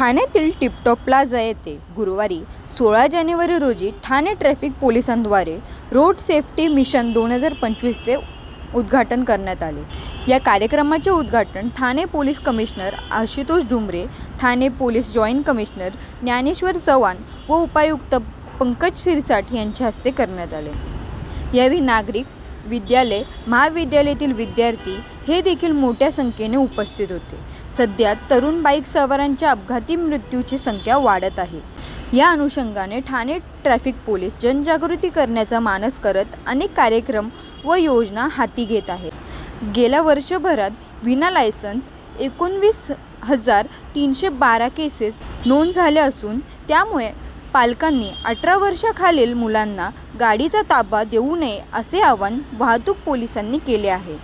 ठाण्यातील tiptop plaza येथे गुरुवारी सोळा जानेवारी रोजी ठाणे ट्रॅफिक पोलिसांद्वारे रोड सेफ्टी मिशन दोन हजार पंचवीसचे उद्घाटन करण्यात आले. या कार्यक्रमाचे उद्घाटन Thane police commissioner Ashutosh Dumre Thane police joint commissioner Dnyaneshwar Chavan व उपायुक्त पंकज शिरसाट यांच्या हस्ते करण्यात आले. यावेळी नागरिक विद्यालय महाविद्यालयातील विद्यार्थी हे देखील मोठ्या संख्येने उपस्थित होते. सध्या तरुण बाईक सवारांच्या अपघाती मृत्यूची संख्या वाढत आहे. या अनुषंगाने ठाणे ट्रॅफिक पोलीस जनजागृती करण्याचा मानस करत अनेक कार्यक्रम व योजना हाती घेत आहे गेल्या वर्षभरात विना लायसन्स एकोणवीस हजार तीनशे बारा केसेस नोंद झाल्या असून त्यामुळे पालकांनी अठरा वर्षाखालील मुलांना गाडीचा ताबा देऊ नये असे आवाहन वाहतूक पोलिसांनी केले आहे.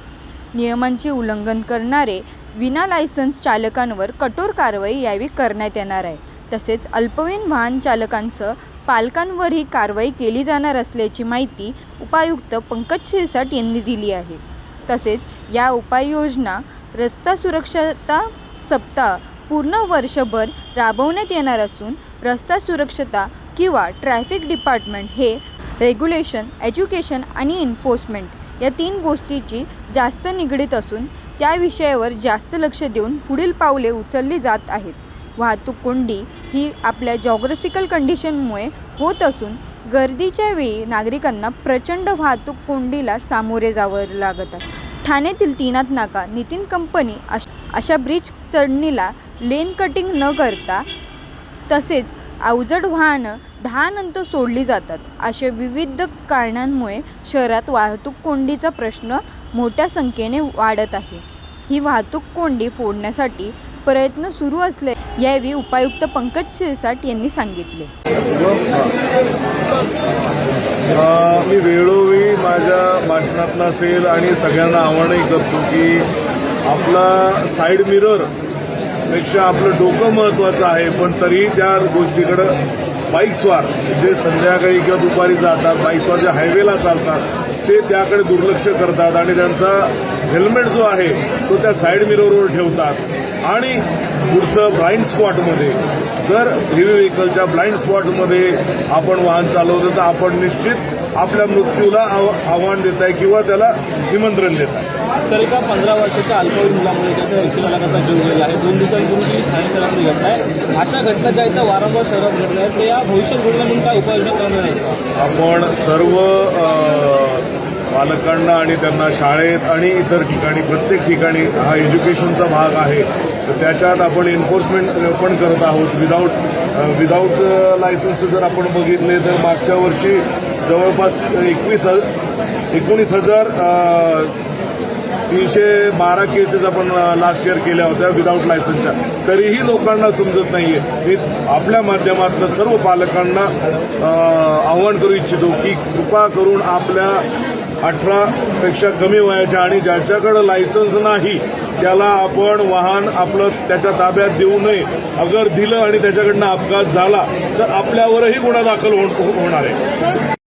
नियमांचे उल्लंघन करणारे विना लायसन्स चालकांवर कठोर कारवाई यावेळी करण्यात येणार आहे. तसेच अल्पवयीन वाहन चालकांसह पालकांवरही कारवाई केली जाणार असल्याची माहिती उपायुक्त पंकज शिरसाट यांनी दिली आहे. तसेच या उपाययोजना रस्ता सुरक्षता सप्ताह पूर्ण वर्षभर राबवण्यात येणार असून रस्ता सुरक्षता किंवा ट्रॅफिक डिपार्टमेंट हे रेग्युलेशन एज्युकेशन आणि एन्फोर्समेंट या तीन गोष्टीची जास्त निगडीत असून त्या विषयावर जास्त लक्ष देऊन पुढील पावले उचलली जात आहेत. वाहतूक कोंडी ही आपल्या जॉग्राफिकल कंडिशनमुळे होत असून गर्दीच्या वेळी नागरिकांना प्रचंड वाहतूक कोंडीला सामोरे जावं लागत आहे. ठाण्यातील तीनात नाका नितीन कंपनी अश अशा ब्रिज चढणीला लेन कटिंग न करता तसेच अवजड वाहनं दहानंतर सोडली जातात. अशा विविध कारणांमुळे शहरात वाहतूक कोंडीचा प्रश्न मोठ्या संख्येने वाढत आहे. ही वाहतूक कोंडी फोडण्यासाठी प्रयत्न सुरू असले यावेळी उपायुक्त पंकज शिरसाट यांनी सांगितले. मी वेळोवेळी माझ्या भाषणातनं असेल आणि सगळ्यांना आव्हानही करतो की आपला साईड मिरर पेक्षा आपलं डोकं महत्त्वाचं आहे पण तरीही त्या गोष्टीकडं बाईकस्वार जे संध्याकाळी किंवा दुपारी जातात बाईकस्वार जे हायवेला चालतात ते त्याकडे दुर्लक्ष करतात आणि त्यांचा हेल्मेट जो आहे तो त्या साईड मिररवर ठेवतात. आणि पुढचं ब्लाइंड स्पॉटमध्ये जर हेवी व्हेकलच्या ब्लाइंड स्पॉटमध्ये आपण वाहन चालवलं तर आपण निश्चित आपल्या मृत्यूला आव- आव्हान देत आहे किंवा त्याला निमंत्रण देत आहे सर एका पंधरा वर्षाच्या अल्पवयीन मुलामुळे त्याचा लाखाचा जीव गेला आहे. दोन दिवसांपूर्वी ठाणे शहरामध्ये घटना आहे अशा घटना ज्या इथं वारंवार शहरात घडल्या आहेत ते या भविष्यात घडल्या म्हणून काय उपाययोजना करणार आहेत आपण सर्व पालकांना आणि त्यांना शाळेत आणि इतर ठिकाणी प्रत्येक ठिकाणी हा एज्युकेशनचा भाग आहे. तर त्याच्यात आपण एन्फोर्समेंट पण करत आहोत. विदाऊट विदाऊट लायसन्स जर आपण बघितले तर मागच्या वर्षी जवळपास एकवीस एकोणीस हजार तीनशे बारा केसेस आपण लास्ट इयर केल्या होत्या विदाऊट लायसन्सच्या तरीही लोकांना समजत नाहीये. मी आपल्या माध्यमातून सर्व पालकांना आव्हान करू इच्छितो की कृपा करून आपल्या अठरा पेक्षा कमी वयाच्या आणि ज्याच्याकडं लायसन्स नाही त्याला आपण वाहन आपलं त्याच्या ताब्यात देऊ नये. अगर दिलं आणि त्याच्याकडनं अपघात झाला तर आपल्यावरही गुन्हा दाखल होणार आहे.